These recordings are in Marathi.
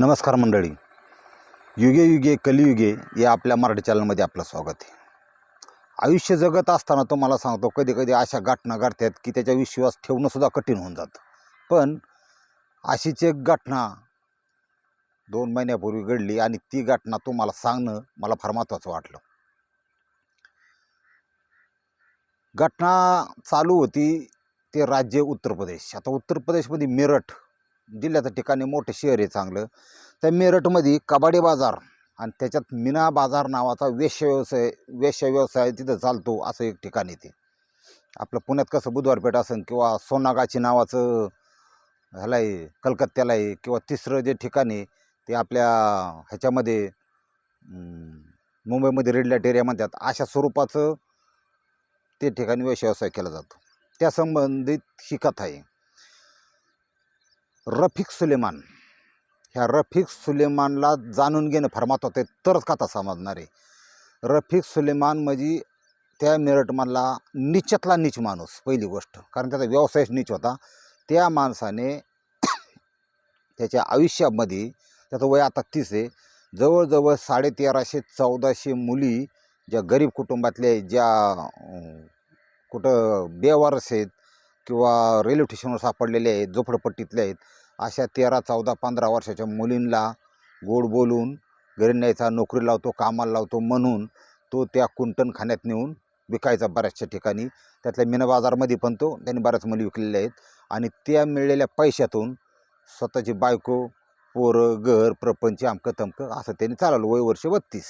नमस्कार मंडळी. युगे युगे कलियुगे या आपल्या मराठी चॅनलमध्ये आपलं स्वागत आहे. आयुष्य जगत असताना तो मला सांगतो कधी कधी अशा घटना घडतात की त्याच्या विश्वास ठेवणंसुद्धा कठीण होऊन जातं. पण अशीच एक घटना दोन महिन्यापूर्वी घडली आणि ती घटना तुम्हाला सांगणं मला फार महत्त्वाचं वाटलं. घटना चालू होती ते राज्य उत्तर प्रदेश. आता उत्तर प्रदेशमध्ये मेरठ जिल्ह्याचं ठिकाणी मोठं शहर आहे चांगलं. तर मेरठमध्ये कबाडी बाजार आणि त्याच्यात मीना बाजार नावाचा वेश्य व्यवसाय वेश्य व्यवसाय तिथं चालतो असं एक ठिकाण येते आपलं पुण्यात कसं बुधवारपेठ असेल किंवा सोनागाची नावाचं ह्याला आहे कलकत्त्याला आहे किंवा तिसरं जे ठिकाण आहे ते आपल्या ह्याच्यामध्ये मुंबईमध्ये रेड लाइट एरिया म्हणतात. अशा स्वरूपाचं ते ठिकाणी वेश व्यवसाय केला जातो. त्या संबंधित ही कथा आहे. रफिक सुलेमान. ह्या रफिक सुलेमानला जाणून घेणं फार महत्त्वाचं आहे तरच कथा समजणार आहे. रफिक सुलेमान म्हणजे त्या मेरठमधला नीचातला नीच माणूस पहिली गोष्ट. कारण त्याचा व्यवसायच नीच होता. त्या माणसाने त्याच्या आयुष्यामध्ये त्याचं वय आता तीस आहे. जवळजवळ साडेतेराशे चौदाशे मुली ज्या गरीब कुटुंबातल्या ज्या कुठं बेवारस आहेत किंवा रेल्वे स्टेशनवर सापडलेले आहेत झोपडपट्टीतले आहेत अशा तेरा चौदा पंधरा वर्षाच्या मुलींना गोड बोलून घरी न्यायचा नोकरी लावतो कामाला लावतो म्हणून तो त्या कुंटणखान्यात नेऊन विकायचा बऱ्याचशा ठिकाणी. त्यातल्या मीना बाजारमध्ये पण तो त्यांनी बऱ्याच मुली विकलेल्या आहेत. आणि त्या मिळलेल्या पैशातून स्वतःची बायको पोरं घर प्रपंच अमकं तमकं असं त्यांनी चालवलं. वय वर्ष बत्तीस.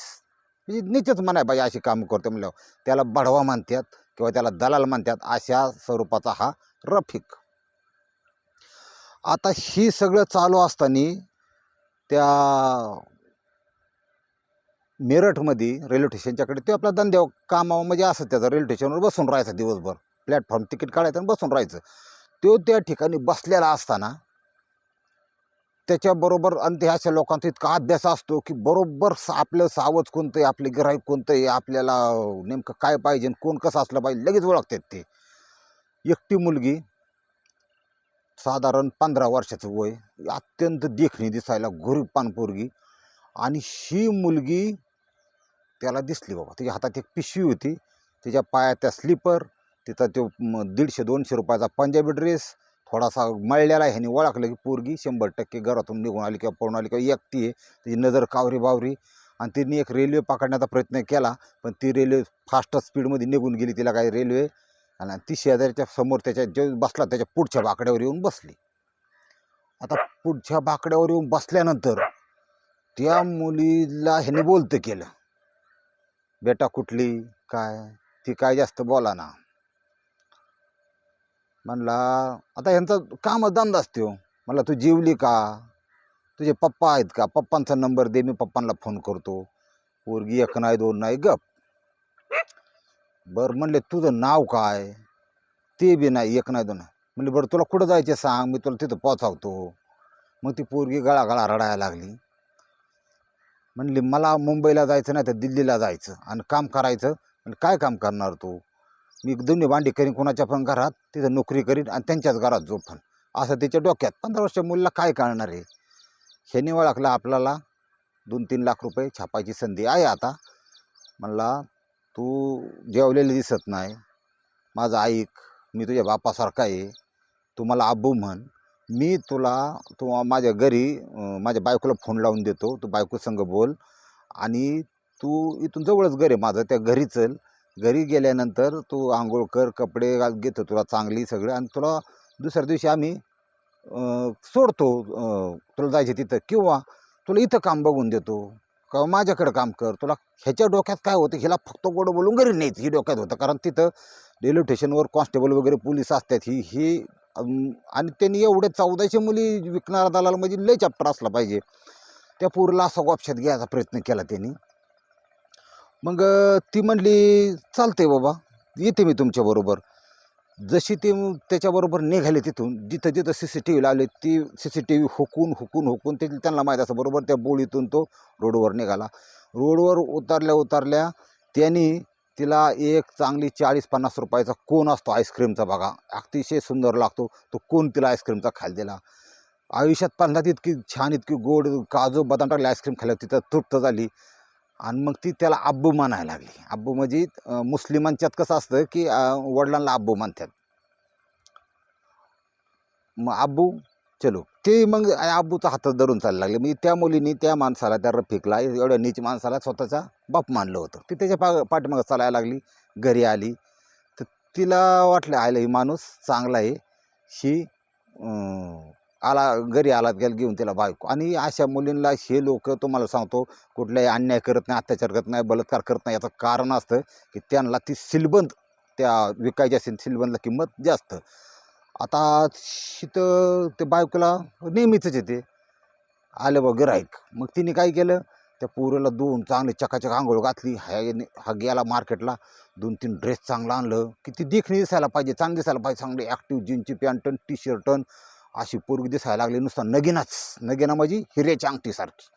म्हणजे निश्चित म्हणाय पाहिजे अशी कामं करतो म्हणल्यावर. त्याला बढवा मानतात किंवा त्याला दलाल म्हणतात अशा स्वरूपाचा हा रफिक. आता ही सगळं चालू असताना त्या मेरठमध्ये रेल्वे स्टेशनच्याकडे ते आपला धंद्या कामावर म्हणजे असं त्याचं रेल्वे स्टेशनवर बसून राहायचं दिवसभर. प्लॅटफॉर्म तिकीट काढायचं आणि बसून राहायचं. तो त्या ठिकाणी बसलेला असताना त्याच्याबरोबर आणि ते अशा लोकांचा इतका अभ्यास असतो की बरोबर सा आपलं सावज कोणतं आहे आपले गिराईक कोणतं आहे आपल्याला नेमकं काय पाहिजे कोण कसं असलं पाहिजे लगेच ओळखतात ते. एकटी मुलगी साधारण पंधरा वर्षाचं वय अत्यंत देखणी दिसायला गुरीपान पोरगी आणि ही मुलगी त्याला दिसली बाबा. तिच्या हातात एक पिशवी होती तिच्या पायात त्या स्लीपर तिथं तो दीडशे दोनशे रुपयाचा पंजाबी ड्रेस थोडासा मळलेला ह्याने ओळखलं की पोरगी शंभर टक्के घरातून निघून आली किंवा पळून आली किंवा एकटी आहे तिची नजर कावरी बावरी. आणि तिने एक रेल्वे पकडण्याचा प्रयत्न केला पण ती रेल्वे फास्ट स्पीडमध्ये निघून गेली तिला काही रेल्वे आणि ती शेजारच्या समोर त्याच्या जे बसला त्याच्या पुढच्या बाकड्यावर येऊन बसली. आता पुढच्या बाकड्यावर येऊन बसल्यानंतर त्या मुलीला ह्याने बोलतं केलं बेटा कुठली? काय? ती काय जास्त बोला ना म्हणला आता ह्यांचा काम धंदा असतो. म्हणला तू जेवली का? तुझे पप्पा आहेत का? पप्पांचा नंबर दे मी पप्पांना फोन करतो. पोरगी एक नाही दोन नाही गप. बरं म्हणले तुझं नाव काय? ते बी नाही एक नाही दोन म्हणले बरं तुला कुठं जायचे सांग मी तुला तिथं पोचावतो मग ती पोरगी गळागळा रडायला लागली. म्हणली मला मुंबईला जायचं नाही तर दिल्लीला जायचं आणि काम करायचं. आणि काय काम करणार तू? मी दोन्ही भांडी करीन कोणाच्या पण घरात तिथं नोकरी करीन आणि त्यांच्याच घरात झोपन. असं त्याच्या डोक्यात. पंधरा वर्ष मुलीला काय कळणार आहे ह्याने ओळखला आपल्याला दोन तीन लाख रुपये छापायची संधी आहे आता. म्हणला तू जेवलेली दिसत नाही. माझं ऐक मी तुझ्या बापासारखा आहे. तू मला आबू म्हण. मी तुला तू माझ्या घरी माझ्या बायकोला फोन लावून देतो. तू बायको संग बोल आणि तू इथून जवळच घर आहे माझं. त्या घरी चल. घरी गेल्यानंतर तू आंघोळ कर कपडे घाल घेतो तुला चांगली सगळं आणि तुला दुसऱ्या दिवशी आम्ही सोडतो तुला जायचं तिथं. किंवा तुला इथं काम बघून देतो. किंवा माझ्याकडं काम कर. तुला ह्याच्या डोक्यात काय होतं? हिला फक्त गोड बोलून घरी नाहीत ही डोक्यात होतं. कारण तिथं रेल्वे स्टेशनवर कॉन्स्टेबल वगैरे पोलीस असतात. ही ही आणि त्यांनी एवढे चौदाशे मुली विकणारा दलाल म्हणजे लय चॅप्टर असला पाहिजे. त्या पोरीला असा गोपशात घ्यायचा प्रयत्न केला त्यांनी. मग ती म्हणली चालते बाबा येते मी तुमच्याबरोबर जशी ती त्याच्याबरोबर निघाली तिथून जिथं जिथं सी सी टी व्ही लावली ती सी सी टी व्ही हुकून हुकून हुकून ते त्यांना माहीत असं बरोबर त्या बोळीतून तो रोडवर निघाला. रोडवर उतरल्या उतरल्या त्यांनी तिला एक चांगली चाळीस पन्नास रुपयाचा कोन असतो आईस्क्रीमचा बघा अतिशय सुंदर लागतो तो कोन तिला आईस्क्रीमचा खायला दिला. आयुष्यात पहिल्यांदा इतकी छान इतकी गोड काजू बदाम टाकले आईस्क्रीम खाल्ल्या तिथं तृप्त झाली. आणि मग ती त्याला अब्बू म्हणायला लागली. अब्बू म्हणजे मुस्लिमांच्यात कसं असतं की वडिलांना अब्बू म्हणतात. मग अब्बू चलो. ते मग अब्बूचा हातात धरून चालला लागले. म्हणजे त्या मुलीने त्या माणसाला त्या रफिकला एवढ्या नीच माणसाला स्वतःचा बाप मानलं होतं. ती त्याच्या पा पाठीमागं चालायला लागली घरी आली. तर तिला वाटलं आयला ही माणूस चांगला आहे. ही आला घरी आलात गेला घेऊन तिला बायको. आणि अशा मुलींना हे लोक तुम्हाला सांगतो कुठलाही अन्याय करत नाही अत्याचार करत नाही बलात्कार करत नाही याचं कारण असतं की त्यांना ती सिलबंद त्या विकायची असेल सिलबंदला किंमत जास्त. आता तिथं ते बायकोला नेहमीच येते आलं बघ गिराईक मग तिने काय केलं? त्या पोरीला दोन चांगले चकाचक आंघोळ घातली. हा हा गेला मार्केटला. दोन तीन ड्रेस चांगला आणलं. की ती देखणी दिसायला पाहिजे चांगली दिसायला पाहिजे. चांगली ॲक्टिव्ह जीनची पॅन्टन टी शर्टन अशी पोरगी दिसायला लागली नुसतं नगिनाच. नगिना म्हणजे हिऱ्याची अंगठीसारखी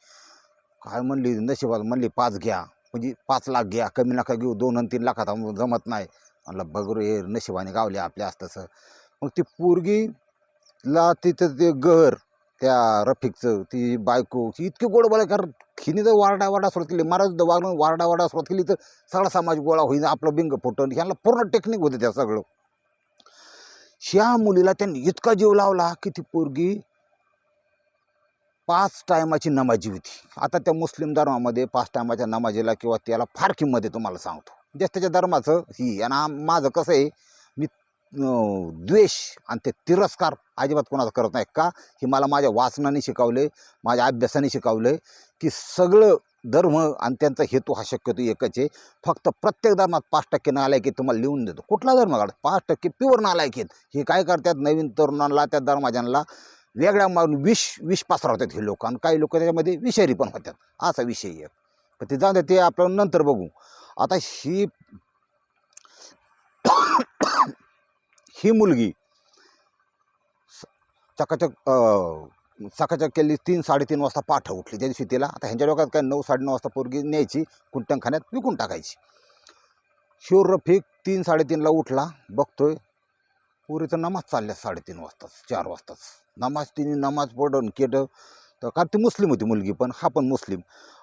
काय म्हणली नशिबात म्हणली पाच घ्या. म्हणजे पाच लाख घ्या. कमी नका घेऊ. दोन आणि तीन लाखात जमत नाही. म्हणलं बगरू हे नशिबाने गावले आपल्या असतंसं मग ती पोरगीला तिथं ते घर त्या रफिकचं ती बायको ती इतकी गोड बोलाय कारण हिने जर वारडा वारडा सुरुवात केली महाराज वागणं वारडा वारडा सुरुवात केली तर सगळा समाज गोळा होईल. आपलं बिंग फुटण ह्याला पूर्ण टेक्निक होते त्या सगळं. ह्या मुलीला त्यांनी इतका जीव लावला की ती पोरगी पाच टायमाची नमाजी होती. आता त्या मुस्लिम धर्मामध्ये पाच टायमाच्या नमाजीला किंवा त्याला फार किंमत आहे तुम्हाला सांगतो. ज्यास त्याच्या धर्माचं ही आणि माझं कसं आहे मी द्वेष आणि ते तिरस्कार अजिबात कोणाचा करत नाही. का? हे मला माझ्या वाचनाने शिकवले माझ्या अभ्यासाने शिकवलं की सगळं धर्म आणि त्यांचा हेतू हा शक्यतो एकच आहे. फक्त प्रत्येक धर्मात पाच टक्के नालायकी तुम्हाला लिहून देतो. कुठला धर्म काढ पाच टक्के प्युअर नालायकी आहेत. हे काय करतात? नवीन तरुणांना त्या धर्माजांना वेगळ्या मारून विष विष पसरवतात हे लोक. आणि काही लोक त्याच्यामध्ये विषारी पण होतात. असा विषय आहे तर ते जाऊ ते आपण नंतर बघू. आता ही ही मुलगी स- चकाचक सकाळच्या केली तीन साडेतीन वाजता पाठ उठली. त्या दिवशी तिला आता ह्यांच्या डोक्यात काय नऊ साडेनऊ वाजता पोरगी न्यायची कुंटणखान्यात विकून टाकायची. शिवर रफिक तीन साडेतीनला उठला बघतोय पुरीचं नमाज चालल्या साडेतीन वाजताच चार वाजताच. नमाज तिने नमाज पडून केलं. तर कारण ती मुस्लिम होती मुलगी पण हा पण मुस्लिम.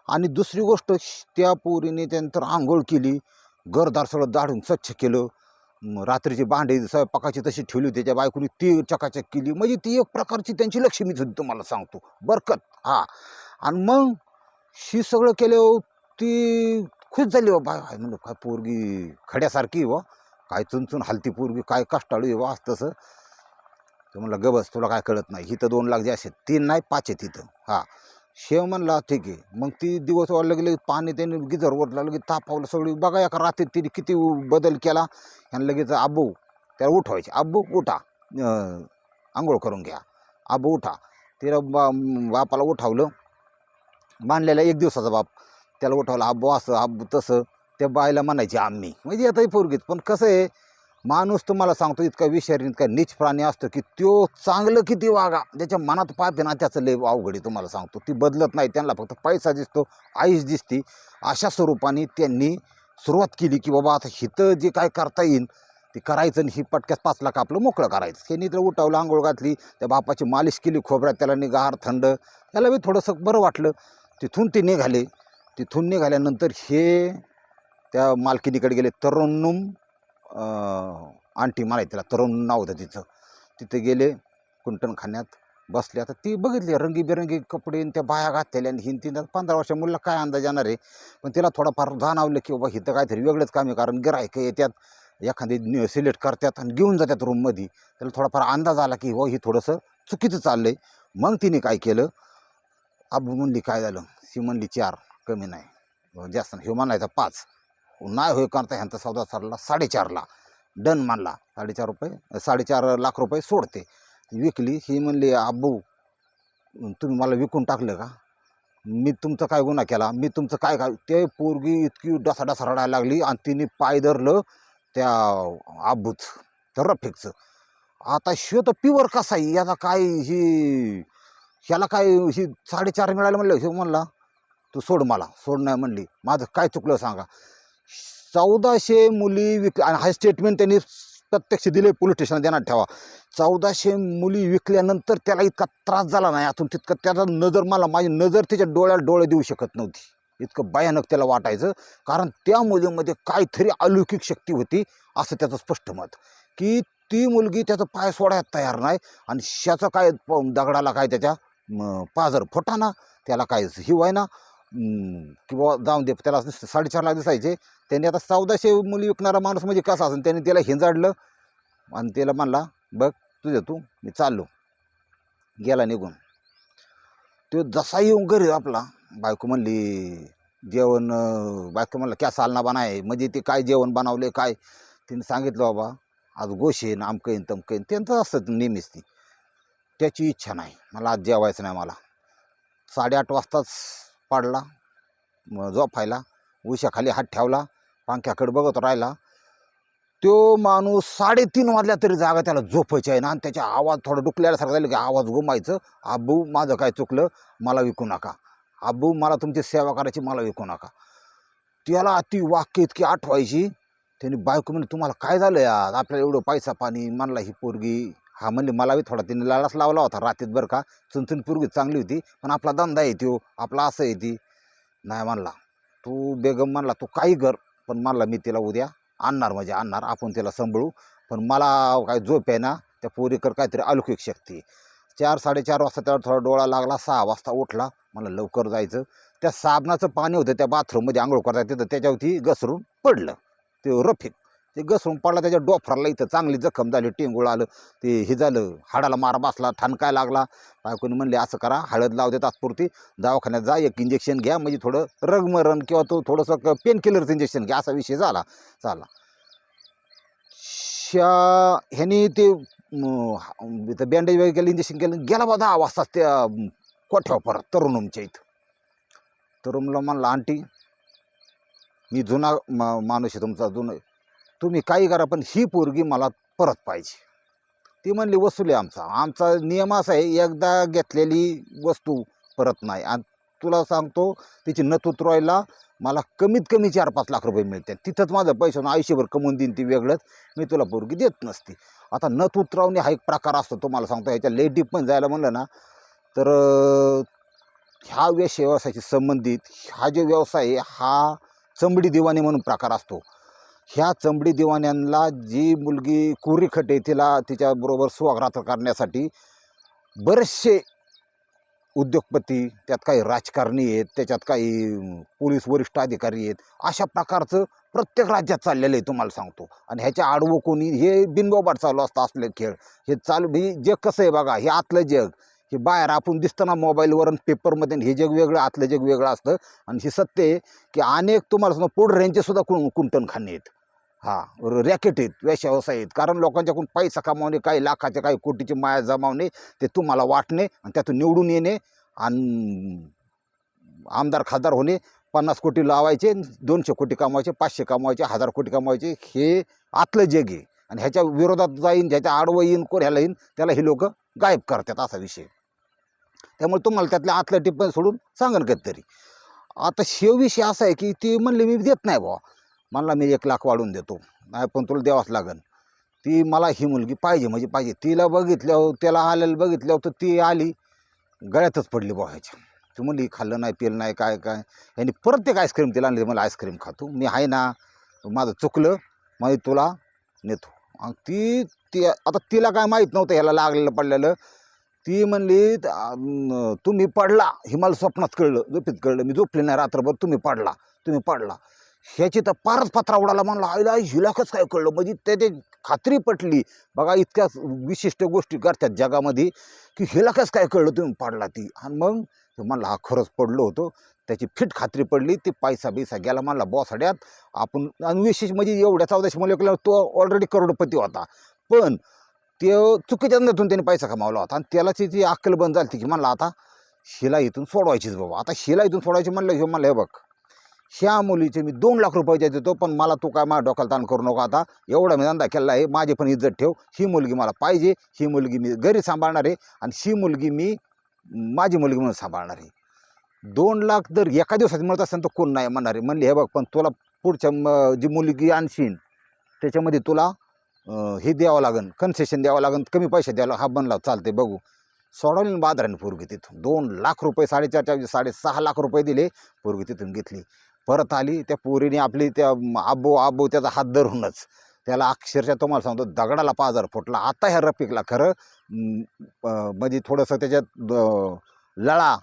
आणि दुसरी गोष्ट त्या पोरीने त्यानंतर आंघोळ केली घरदार सगळं दाढून स्वच्छ केलं. रात्रीची भांडी स्वयंपाकाची तशी ठेवली त्याच्या बायकोनी ती चकाचक केली. म्हणजे ती एक प्रकारची त्यांची लक्ष्मीच होती तुम्हाला सांगतो. बरकत हा. आणि मग शी सगळं केलं ती खुश झाली. बाबा हाय म्हणलं काय पोरगी खड्यासारखी व काय चुनचुन हलती पोरगी काय कष्टाळू आहे वा असं तसं. तर म्हणलं गबस तुला काय कळत नाही. इथं दोन लाख जे असे तीन नाही पाच आहे तिथं हां. शेव म्हणला ठीक आहे. मग ती दिवस वाढलं गेले पाणी त्याने गिजर ओढला लगेच तापावलं सगळी. बघा एका रात्री तिने किती बदल केला. ह्यानं लगेच आबू त्याला उठवायचे. आबू उठा. आंघोळ करून घ्या. आबू उठा. तिला बा बापाला उठावलं. बांधलेला एक दिवसाचा बाप. त्याला उठवला आबू असं आबू तसं. त्या बायला म्हणायची आम्ही म्हणजे आता पोरगीत पण कसं आहे माणूस तुम्हाला सांगतो इतका विषारी इतका नीच प्राणी असतो की तो चांगलं किती वागा. ज्याच्या मनात पाहते ना त्याचं लय अवघड आहे तुम्हाला सांगतो. ती बदलत नाही त्यांना फक्त पैसा दिसतो आईस दिसती. अशा स्वरूपाने त्यांनी सुरुवात केली की बाबा आता हिथं जे काय करता येईल ते करायचं आणि ही पटक्यात पाच लाख आपलं मोकळं करायचं. हे तर उठावलं आंघोळ घातली त्या बापाची मालिश केली खोबऱ्यात त्याला निगार थंड. त्याला बी थोडंसं बरं वाटलं. तिथून ते निघाले. तिथून निघाल्यानंतर हे त्या मालकिनीकडे गेले तरुणुम आंटी म्हणायची त्याला तरुण नाव होतं तिचं. तिथे गेले कुंटणखान्यात बसले. आता ती बघितली रंगीबेरंगी कपडे आणि त्या बाया घातलेल्या आणि हिन तीन पंधरा वर्षा मुलीला काय अंदाज येणार आहे? पण तिला थोडंफार जाणवलं की बाबा हिथं काहीतरी वेगळंच काम आहे कारण गिरायक येतात एखादी सिलेक्ट करतात आणि घेऊन जातात रूममध्ये. त्याला थोडाफार अंदाज आला की हो ही थोडंसं चुकीचं चाललं आहे मग तिने काय केलं? आबू म्हणली काय झालं? सी म्हणली चार कमी नाही. जास्त नाही. ह्यो म्हणायचा पाच. नाही होय करता ह्यांचा सौदा सरला साडेचारला. डन मानला. साडेचार रुपये साडेचार लाख रुपये सोडते. विकली ही म्हणली आबू तुम्ही मला विकून टाकलं का? मी तुमचा काय गुन्हा केला? मी तुमचं काय काय ते पोरगी इतकी डसा डसा रडायला लागली आणि तिने पाय धरलं त्या आबूच तर रफिकचं. आता शिव तर प्युअर कसा आहे? याचा काय ही ह्याला काय ही साडेचार मिळालं म्हणलं? शिव म्हणला तू सोड मला सोड नाही म्हणली. माझं काय चुकलं सांगा. चौदाशे मुली विक आणि हा स्टेटमेंट त्यांनी प्रत्यक्ष दिले पोलीस स्टेशनला देण्यात ठेवा. चौदाशे मुली विकल्यानंतर त्याला इतका त्रास झाला नाही अजून तितकं त्याचा नजर मला माझी नजर त्याच्या डोळ्याला डोळे देऊ शकत नव्हती. इतकं भयानक त्याला वाटायचं कारण त्या मुलीमध्ये काहीतरी अलौकिक शक्ती होती असं त्याचं स्पष्ट मत. की ती मुलगी त्याचा पाय सोडायला तयार नाही आणि शाचं काय प- दगडाला काय त्याच्या पाजर फोटाना त्याला काय हिवाय ना किंवा जाऊन दे त्याला नुसतं साडेचार लाख दिसायचे. त्यांनी आता चौदाशे मुली विकणारा माणूस म्हणजे कसा असेल? त्याने त्याला हिंजाडलं आणि त्याला म्हणला बघ तुझं तू मी चाललो. गेला निघून. तो जसा येऊन घरी आपला बायको म्हणली जेवण बायको म्हणलं क्या सालना बनाय? म्हणजे ते काय जेवण बनवले काय? तिने सांगितलं बाबा आज गोश येईन आमकं येईन तमकं येईन त्यांचं असतं नेहमीच ती. त्याची इच्छा नाही. मला आज जेवायचं नाही मला. साडेआठ वाजताच पाडला मग झोपायला उशाखाली हात ठेवला पंख्याकडे बघत राहिला. तो माणूस साडेतीन वाजल्या तरी जागा त्याला झोपायची आहे ना आणि त्याचा आवाज थोडा डुकल्यासारखं झालं की आवाज गुमायचं आबू माझं काय चुकलं? मला विकू नका. आबू मला तुमची सेवा करायची मला विकू नका. त्याला ती वाक्य इतकी आठवायची त्यांनी बायको म्हणजे तुम्हाला काय झालं यार? आपल्याला एवढं पैसा पाणी मानला ही पोरगी हा म्हणली मला बी थोडा तिने लाडाच लावला होता रात्रीत बरं का. चुनचुन चांगली होती पण आपला धंदा येते हो आपला असं येते नाही म्हणला. तू बेगम म्हणला तू काही कर पण म्हणला मी तिला उद्या आणणार म्हणजे आणणार आपण तिला सांभाळू. पण मला काय झोप आहे ना त्या पोरीकर काहीतरी अलौकिक शक्ती चार साडेचार वाजता त्याला थोडा डोळा लागला सहा वाजता उठला. मला लवकर जायचं. त्या साबणाचं पाणी होतं त्या बाथरूममध्ये आंघोळ करता तिथं त्याच्यावरती घसरून पडलं. ते रफिक. ते घसरून पडला त्याच्या डोफराला इथं चांगली जखम झाली टिंगूळ आलं ते हे झालं हाडाला मार बसला ठणकाय लागला बायकोनी म्हणले असं करा हळद लावते तात्पुरती दवाखान्यात जा एक इंजेक्शन घ्या म्हणजे थोडं रगमरण किंवा तो थोडंसं पेन किलरचं इंजेक्शन घ्या असा विषय झाला चाला शा ह्यानी ते इथं बँडेज वगैरे केलं इंजेक्शन केलं गेला बा दहा वाजताच त्या कोठ्यावर परत तरुणमच्या इथं. तरुणला म्हणला आंटी मी जुना मा माणूस आहे तुमचा जुना तुम्ही काही करा पण ही पोरगी मला परत पाहिजे. ती म्हणली वसुली आमचा आमचा नियम असा आहे एकदा घेतलेली वस्तू परत नाही. आणि तुला सांगतो तिची नथ उतरवायला मला कमीत कमी चार पाच लाख रुपये मिळते तिथंच माझं पैसे आयुष्यभर कमवून देईन ती वेगळंच. मी तुला पोरगी देत नसती. आता नथ उतरवणे हा एक प्रकार असतो तुम्हाला सांगतो. ह्याच्या लेट पण जायला म्हणलं ना तर ह्या व्यवसायाशी संबंधित हा जो व्यवसाय आहे हा चमडी दिवाणी म्हणून प्रकार असतो. ह्या चमडी दिवाण्यांना जी मुलगी कुरीखट आहे तिला तिच्याबरोबर सुवाग्रात करण्यासाठी बरेचसे उद्योगपती त्यात काही राजकारणी आहेत त्याच्यात काही पोलीस वरिष्ठ अधिकारी आहेत अशा प्रकारचं प्रत्येक राज्यात चाललेलं आहे तुम्हाला सांगतो. आणि ह्याच्या आडवं कोणी हे बिनबोबाट चालू असतं असले खेळ. हे चालू हे जग कसं आहे बघा हे आतलं जग. हे बाहेर आपण दिसतं ना मोबाईलवर आणि पेपरमध्ये हे जग वेगळं आतलं जग वेगळं असतं. आणि हे सत्य आहे की अनेक तुम्हाला सांगतो पुढऱ्यांचे सुद्धा कुं कुंटण खाणे आहेत. हा रॅकेट आहेत व्यवसाय आहेत. कारण लोकांच्याकडून पैसा कमावणे काही लाखाचे काही कोटीची माया जमावणे ते तुम्हाला वाटणे आणि त्यातून निवडून येणे आणि आमदार खासदार होणे पन्नास कोटी लावायचे दोनशे कोटी कमवायचे पाचशे कमवायचे हजार कोटी कमवायचे हे आतलं जग आहे. आणि ह्याच्या विरोधात जाईन ज्याच्या आडवं येईन कोण ह्याला येईन त्याला हे लोक गायब करतात असा विषय. त्यामुळे तुम्हाला त्यातल्या आतल्या टिप्पणी सोडून सांगाल कधीतरी. आता शेव विषय असा आहे की ते म्हणले मी देत नाही बुवा. म्हणला मी एक लाख वाढवून देतो. नाही पण तुला द्यावाच लागन. ती मला ही मुलगी पाहिजे म्हणजे पाहिजे. तिला बघितल्यावर त्याला आलेलं बघितल्यावर तर ती आली. गळ्यातच पडली बुवा ती म्हणली खाल्लं नाही पिलं नाही काय काय? यांनी परत एक आईस्क्रीम तिला आणली. मला आईस्क्रीम खातो मी आहे ना माझं चुकलं मग तुला नेतो. आणि ती ती आता तिला काय माहीत नव्हतं ह्याला लागलेलं पडलेलं. ती म्हणली तुम्ही पडला. हे मला स्वप्नात कळलं झोपीत कळलं. मी झोपले नाही रात्रभर तुम्ही पडला तुम्ही पडला. ह्याची तर पारच पत्रा उडाला म्हणला आईला हिला कसं काय कळलं? म्हणजे ते ते खात्री पटली. बघा इतक्या विशिष्ट गोष्टी करतात जगामध्ये की हिला कसं काय कळलं तुम्ही पाडला ती. आणि मग तो म्हणला हा खरंच पडलो होतो. त्याची फिट खात्री पडली ती पैसा बिसा गेला म्हणला बॉसाड्यात आपण आणि विशेष म्हणजे एवढ्या चौदाशे मुलं तो ऑलरेडी करोडपती होता. पण ते चुकीच्या धंद्यातून त्याने पैसा कमावला होता आणि त्याला ती अक्कल बंद झाली की म्हणला आता शिला इथून सोडवायचीच बाबा. आता शिला इथून सोडवायची म्हणलं हे म्हणलं हे बघ ह्या मुलीचे मी दोन लाख रुपये देतो पण मला तू काय माझ्या डोक्याला ताण करू नको आता. एवढा मी धंदा केला आहे माझी पण इज्जत ठेव. ही मुलगी मला पाहिजे ही मुलगी मी घरी सांभाळणार आहे आणि ही मुलगी मी माझी मुलगी म्हणून सांभाळणार आहे. दोन लाख जर एका दिवसात मिळत असेल तर कोण नाही म्हणणार आहे. म्हणले हे बघ पण तुला पुढच्या जी मुलगी आणशीन त्याच्यामध्ये तुला हे द्यावं लागन कन्सेशन द्यावं लागन कमी पैसे द्यावं हा बनला चालते बघू. सोडवली बाजाराने पोरगी तिथून. दोन लाख रुपये साडेचारच्या साडेसहा लाख रुपये दिले पोरगी तिथून घेतली. परत आली त्या पोरीने आपली त्या आबो आबो त्याचा हात धरूनच त्याला अक्षरशः तुम्हाला सांगतो दगडाला पाजार फुटला. आता ह्या रफिकला खरं म्हणजे थोडंसं त्याच्यात लळा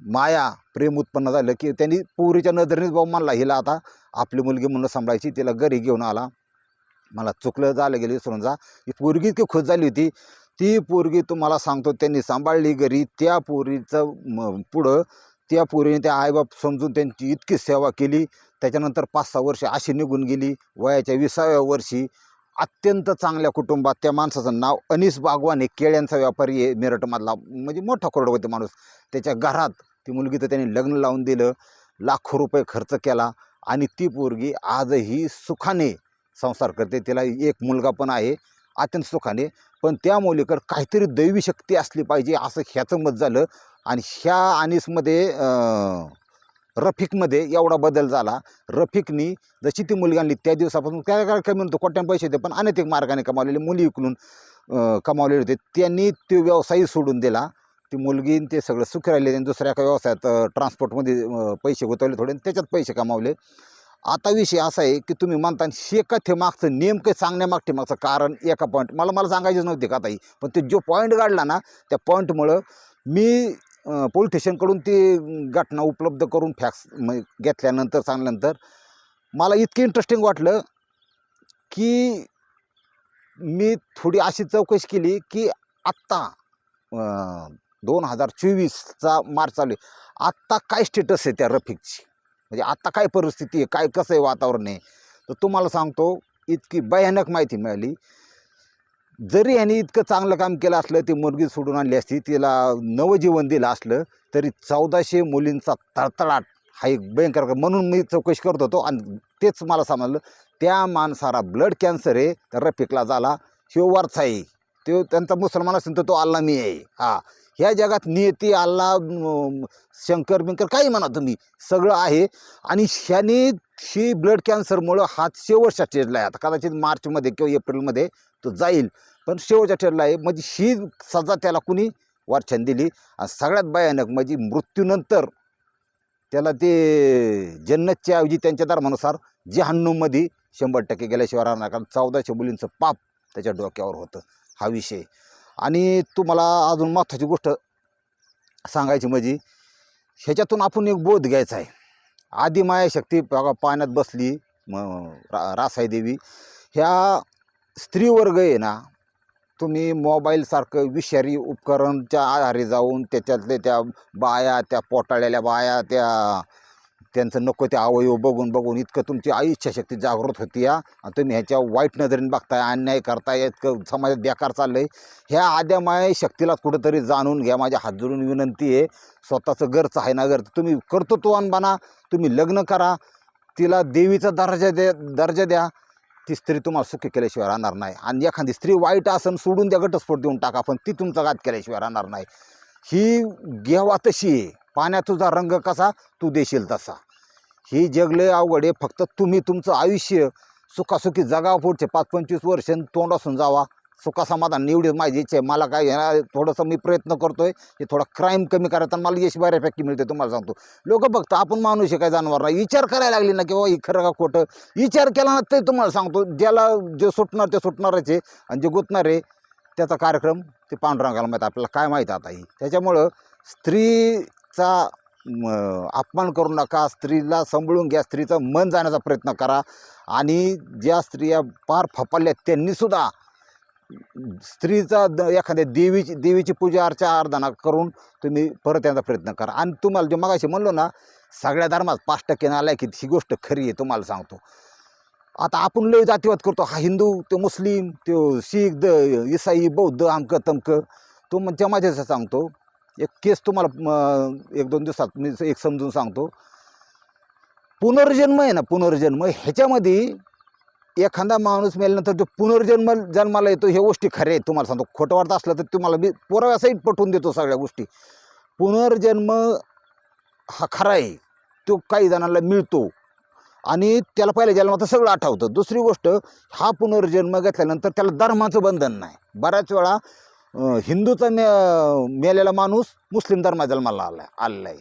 माया प्रेम उत्पन्न झालं की त्यांनी पोरीच्या नजरेनेच भाऊ मानला हिला आता आपली मुलगी म्हणून सांभाळायची तिला घरी घेऊन आला. मला चुकलं झालं गेली विसरून जा. ही पोरगी इतकी खुश झाली होती. ती पोरगी तुम्हाला सांगतो त्यांनी सांभाळली घरी. त्या पोरीचं पुढं त्या पोरीने त्या आईबाप समजून त्यांची इतकी सेवा केली. त्याच्यानंतर पाच सहा वर्ष अशी निघून गेली. वयाच्या विसाव्या वर्षी अत्यंत चांगल्या कुटुंबात त्या माणसाचं नाव अनिस बागवान हे केळ्यांचा व्यापारी आहे. मेरठमधला म्हणजे मोठा करोडपती माणूस. त्याच्या घरात ती मुलगी तर त्यांनी लग्न लावून दिलं. लाखो रुपये खर्च केला आणि ती पोरगी आजही सुखाने संसार करते. तिला एक मुलगा पण आहे अत्यंत सुखाने. पण त्या मुलीकडं काहीतरी दैवी शक्ती असली पाहिजे असं ह्याचं मत झालं. आणि ह्या अनिसमध्ये रफिकमध्ये एवढा बदल झाला. रफिकनी जशी ती मुलगी आणली त्या दिवसापासून त्या काय कमी म्हणतो कोट्यान पैसे होते पण अनैतिक मार्गाने कमावलेले मुली विकून कमावलेले होते. त्यांनी तो व्यवसायही सोडून दिला. ती मुलगी ते सगळं सुखी राहिले त्यांनी दुसऱ्या एका व्यवसायात ट्रान्सपोर्टमध्ये पैसे गुंतवले थोडे आणि त्याच्यात पैसे कमावले. आता विषय असा आहे की तुम्ही म्हणता हे कथे मागचं नेमकं सांगण्यामागते मागचं कारण एका पॉईंट मला मला सांगायचीच नव्हते का ताई? पण ते जो पॉईंट काढला ना त्या पॉईंटमुळं मी पोलीस स्टेशनकडून ती घटना उपलब्ध करून फॅक्स घेतल्यानंतर सांगल्यानंतर मला इतकं इंटरेस्टिंग वाटलं की मी थोडी अशी चौकशी केली की आत्ता दोन हजार चोवीसचा मार्च चालू आहे. आत्ता काय स्टेटस आहे त्या रफिकची? म्हणजे आत्ता काय परिस्थिती आहे? काय कसं आहे वातावरण आहे? तर तुम्हाला सांगतो इतकी भयानक माहिती मिळाली. जरी यांनी इतकं चांगलं काम केलं असलं ती मुलगी सोडून आणली असती तिला नवजीवन दिलं असलं तरी चौदाशे मुलींचा तळतळाट हा एक भयंकर म्हणून मी चौकशी करत होतो आणि तेच मला समजलं त्या माणसाला ब्लड कॅन्सर आहे तर रफिकला झाला शिव वारसा आहे. तो त्यांचा मुसलमान असेल तर तो अल्ला मी आहे. हा. ह्या जगात नियती अल्ला शंकर बिंकर काही म्हणा तुम्ही सगळं आहे. आणि ह्याने ही ब्लड कॅन्सरमुळं हा शेवटच्या स्टेजला आहे. आता कदाचित मार्चमध्ये किंवा एप्रिलमध्ये तो जाईल. पण शेवटच्या ठरला आहे. म्हणजे ही सजा त्याला कुणी वारछान दिली? आणि सगळ्यात भयानक म्हणजे मृत्यूनंतर त्याला ते जन्नतच्या ऐवजी त्यांच्या धर्मानुसार जहान्नूमध्ये शंभर टक्के गेल्याशिवाय राहणार कारण चौदाशे मुलींचं पाप त्याच्या डोक्यावर होतं. हा विषय. आणि तुम्हाला अजून महत्त्वाची गोष्ट सांगायची म्हणजे ह्याच्यातून आपण एक बोध घ्यायचा आहे. आदिमाया शक्ती पाण्यात बसली म रा रासाई देवी. ह्या स्त्रीवर्ग आहे ना तुम्ही मोबाईलसारखं विषारी उपकरणच्या आधारे जाऊन त्याच्यातले त्या बाया त्या पोटाळलेल्या बाया त्या त्यांचं नको ते अवयव बघून बघून इतकं तुमची इच्छाशक्ती जागृत होती या आणि तुम्ही ह्याच्या वाईट नजरेने बघताय अन्याय करताय इतकं समाजात बेकार चाललं आहे ह्या आद्या माया शक्तीला कुठंतरी जाणून घ्या. माझ्या हात जोडून विनंती आहे स्वतःचं घरचं आहे ना घर तुम्ही कर्तृत्ववान बना तुम्ही लग्न करा तिला देवीचा दर्जा द्या दर्जा द्या. ती स्त्री तुम्हाला सुखी केल्याशिवाय राहणार नाही. आणि एखादी स्त्री वाईट असन सोडून द्या घटस्फोट देऊन टाका पण ती तुमचा घात केल्याशिवाय राहणार नाही. ही घेवा तशी आहे. पाण्यात तुझा रंग कसा तू देशील तसा. ही जगले अवघड आहे. फक्त तुम्ही तुमचं आयुष्य सुखासुखी जगा पुढचे पाच पंचवीस वर्ष तोंड असून जावा. सुखासमाधान निवडी माझी इच्छा आहे. मला काय आहे थोडंसं मी प्रयत्न करतो आहे की थोडा क्राईम कमी करायचा आणि मला यश बऱ्यापैकी मिळते तुम्हाला सांगतो. लोक बघतो आपण माणूस आहे काय जाणवर नाही. विचार करायला लागली ना की बाबा खरं का खोटं? विचार केला ना ते तुम्हाला सांगतो ज्याला जे सुटणार ते सुटणारच आहे. आणि जे गुतणार आहे त्याचा कार्यक्रम ते पांडुरंगाला माहीत आपल्याला काय माहीत आता ही? त्याच्यामुळं स्त्रीचा अपमान करू नका. स्त्रीला सांभाळून घ्या. स्त्रीचं मन जाण्याचा प्रयत्न करा. आणि ज्या स्त्रिया पार फपाल्या त्यांनीसुद्धा स्त्रीचा द एखाद्या देवीची देवीची पूजा अर्चा आराधना करून तुम्ही परत येण्याचा प्रयत्न करा. आणि तुम्हाला जे मगाशी म्हणलो ना सगळ्या धर्मात पाच टक्के आलाय की ही गोष्ट खरी आहे तुम्हाला सांगतो. आता आपण लय जातीवाद करतो. हा हिंदू तो मुस्लिम तो शीख द इसाई बौद्ध अमकं तमकं. तो म्हणजे माझ्याचं सांगतो. एक केस तुम्हाला एक दोन दिवसात मी एक समजून सांगतो. पुनर्जन्म आहे ना पुनर्जन्म ह्याच्यामध्ये एखादा माणूस मेल्यानंतर जो पुनर्जन्म जन्माला येतो हे गोष्टी खऱ्या आहेत. तुम्हाला सांगतो खोटं वाटत असलं तर तुम्हाला मी पुराव्यासहित पटवून देतो सगळ्या गोष्टी. पुनर्जन्म हा खरा आहे. तो काही जणांना मिळतो. आणि त्याला पहिल्या जन्मात सगळं आठवतं. दुसरी गोष्ट हा पुनर्जन्म घेतल्यानंतर त्याला धर्माचं बंधन नाही. बऱ्याच वेळा हिंदूचा मे मेलेला माणूस मुस्लिम धर्मा जन्माला आला आलेला आहे.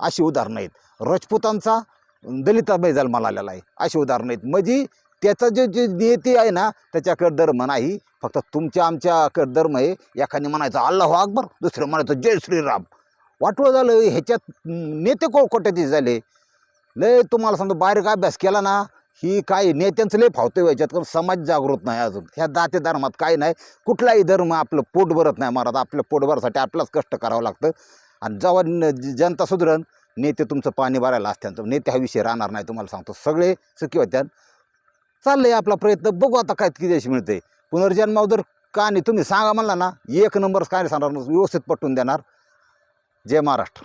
अशी उदाहरणं आहेत. रजपूतांचा दलिताबाई जन्माला आलेला आहे. अशी उदाहरणं आहेत. म्हणजे त्याचा जे जे नेते आहे ना त्याच्याकडे धर्म नाही. फक्त तुमच्या आमच्याकडे धर्म आहे. एखादी म्हणायचं अल्लाह अकबर. दुसरं म्हणायचं जय श्रीराम. वाटवं झालं ह्याच्यात नेते को कोट्याचे झाले. लय तुम्हाला समजा बाहेर का अभ्यास केला ना ही काय नेत्यांचं लय फावतं व्हायच्यात हो कारण समाज जागृत नाही अजून. ह्या दाते धर्मात काय नाही. कुठलाही धर्म आपलं पोट भरत नाही महाराज. आपलं पोट भरासाठी आपलाच कष्ट करावं लागतं. आणि जेव्हा जनता सुधरण नेते तुमचं पाणी भरायला असत्यांचं तर नेते हा विषय राहणार नाही तुम्हाला सांगतो. सगळे सुखी होत्यात चाललंय आपला प्रयत्न बघू आता काय किती यश मिळते पुनर्जन्मावर जर नाही तुम्ही सांगा म्हणला ना एक नंबर काय सांगणार व्यवस्थित पटवून देणार. जय महाराष्ट्र.